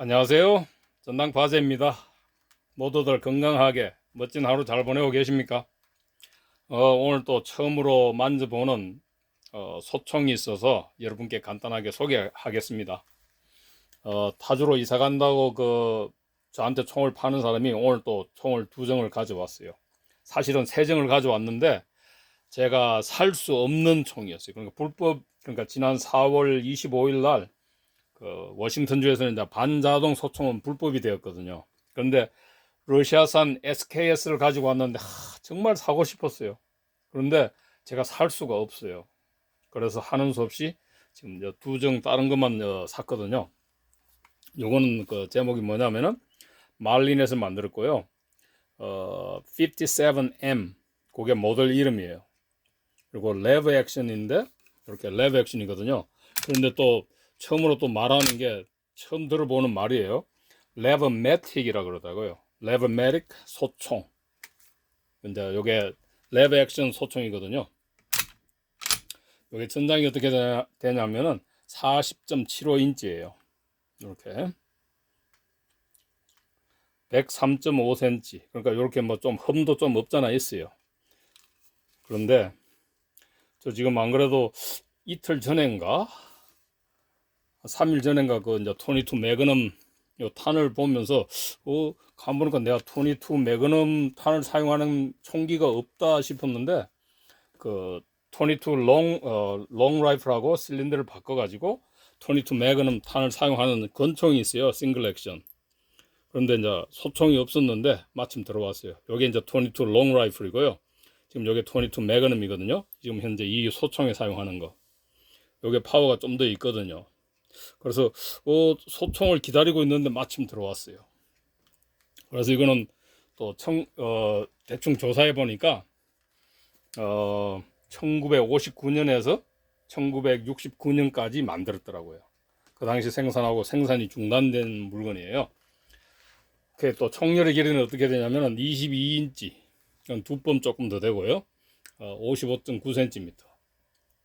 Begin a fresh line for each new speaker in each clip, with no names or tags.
안녕하세요. 전당 바제입니다. 모두들 건강하게 멋진 하루 잘 보내고 계십니까? 어, 오늘 또 처음으로 만져보는 어, 소총이 있어서 여러분께 간단하게 소개하겠습니다. 어, 타주로 이사 간다고 그 저한테 총을 파는 사람이 오늘 또 총을 두 정을 가져왔어요. 사실은 세 정을 가져왔는데 제가 살 수 없는 총이었어요. 그러니까 불법 그러니까 지난 4월 25일 날 그 워싱턴주에서는 이제 반자동 소총은 불법이 되었거든요. 그런데 러시아산 SKS를 가지고 왔는데 하, 정말 사고 싶었어요. 그런데 제가 살 수가 없어요. 그래서 하는 수 없이 지금 두 정 다른 것만 어, 샀거든요. 요거는 그 제목이 뭐냐면은 말린에서 만들었고요. 어, 57M 그게 모델 이름이에요. 그리고 레브 액션인데 이렇게 레브 액션이거든요. 그런데 또 처음으로 또 말하는 게 처음 들어보는 말이에요. 레버매틱이라 그러다고요. 레버매틱 소총. 근데 요게 레버 액션 소총이거든요. 요게 전장이 어떻게 되냐, 되냐 면은 40.75인치예요. 이렇게 103.5cm. 그러니까 이렇게 뭐 좀 흠도 좀 없잖아 있어요. 그런데 저 지금 안 그래도 이틀 전인가 3일 전인가 그 이제 토니투 매그넘 요 탄을 보면서 어 가보니까 내가 토니투 매그넘 탄을 사용하는 총기가 없다 싶었는데 그 토니투 롱 어, 롱 라이플하고 실린더를 바꿔 가지고 토니투 매그넘 탄을 사용하는 권총이 있어요 싱글 액션. 그런데 이제 소총이 없었는데 마침 들어왔어요. 요게 이제 토니투 롱 라이플이고요. 지금 요게 토니투 매그넘이거든요. 지금 현재 이 소총에 사용하는 거. 요게 파워가 좀 더 있거든요 그래서 어, 소총을 기다리고 있는데 마침 들어왔어요. 그래서 이거는 또 청, 어, 대충 조사해 보니까 어, 1959년에서 1969년까지 만들었더라고요. 그 당시 생산하고 생산이 중단된 물건이에요. 그또 총열의 길이는 어떻게 되냐면은 22인치, 두 번 조금 더 되고요. 어, 55.9cm.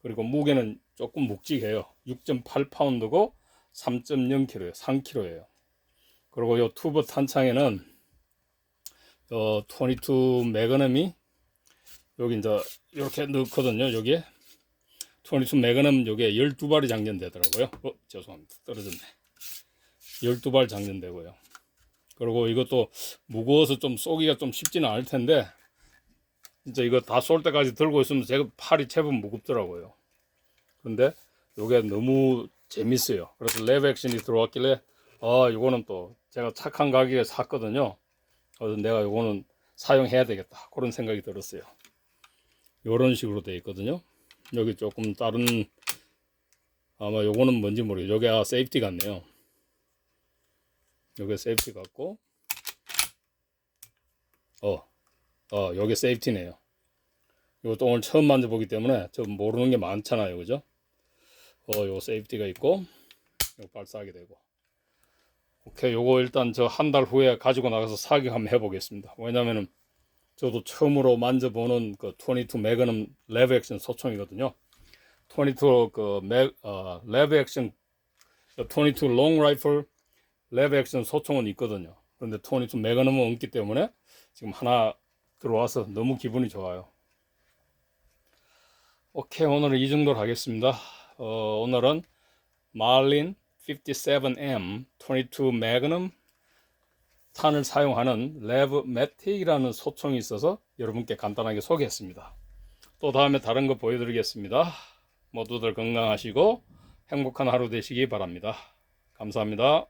그리고 무게는 조금 묵직해요. 6.8파운드고 3.0kg예요. 3kg예요. 그리고 요 투브 탄창에는 요22 매그넘이 여기 이제 이렇게 넣거든요. 여기에 22 매그넘 요게 12발이 장전되더라고요. 어, 죄송합니다. 떨어졌네. 12발 장전되고요. 그리고 이것도 무거워서 좀 쏘기가 좀 쉽지는 않을 텐데 진짜 이거 다 쏠 때까지 들고 있으면 제가 팔이 제법 무겁더라고요. 근데 요게 너무 재밌어요. 그래서 랩 액션이 들어왔길래 아 이거는 또 제가 착한 가격에 샀거든요. 그래서 내가 요거는 사용해야 되겠다 그런 생각이 들었어요. 요런 식으로 되어 있거든요. 여기 조금 다른 아마 요거는 뭔지 모르겠어요. 요게 아 세이프티 같네요. 요게 세이프티 같고 어, 어 요게 세이프티네요. 이것도 오늘 처음 만져보기 때문에 좀 모르는 게 많잖아요. 그죠? 어, 요 세이프티가 있고, 요 발사하게 되고. 오케이, 요거 일단 저 한 달 후에 가지고 나가서 사격 한번 해보겠습니다. 왜냐면은 저도 처음으로 만져보는 그 22 매그넘 레브 액션 소총이거든요. 22그 매, 어, 레브 액션, 22롱 라이플 레브 액션 소총은 있거든요. 그런데 22 매그넘은 없기 때문에 지금 하나 들어와서 너무 기분이 좋아요. 오케이, 오늘은 이 정도로 하겠습니다. 어, 오늘은 말린 57M 22 매그넘 탄을 사용하는 레브 매틱이라는 소총이 있어서 여러분께 간단하게 소개했습니다. 또 다음에 다른 거 보여드리겠습니다. 모두들 건강하시고 행복한 하루 되시기 바랍니다. 감사합니다.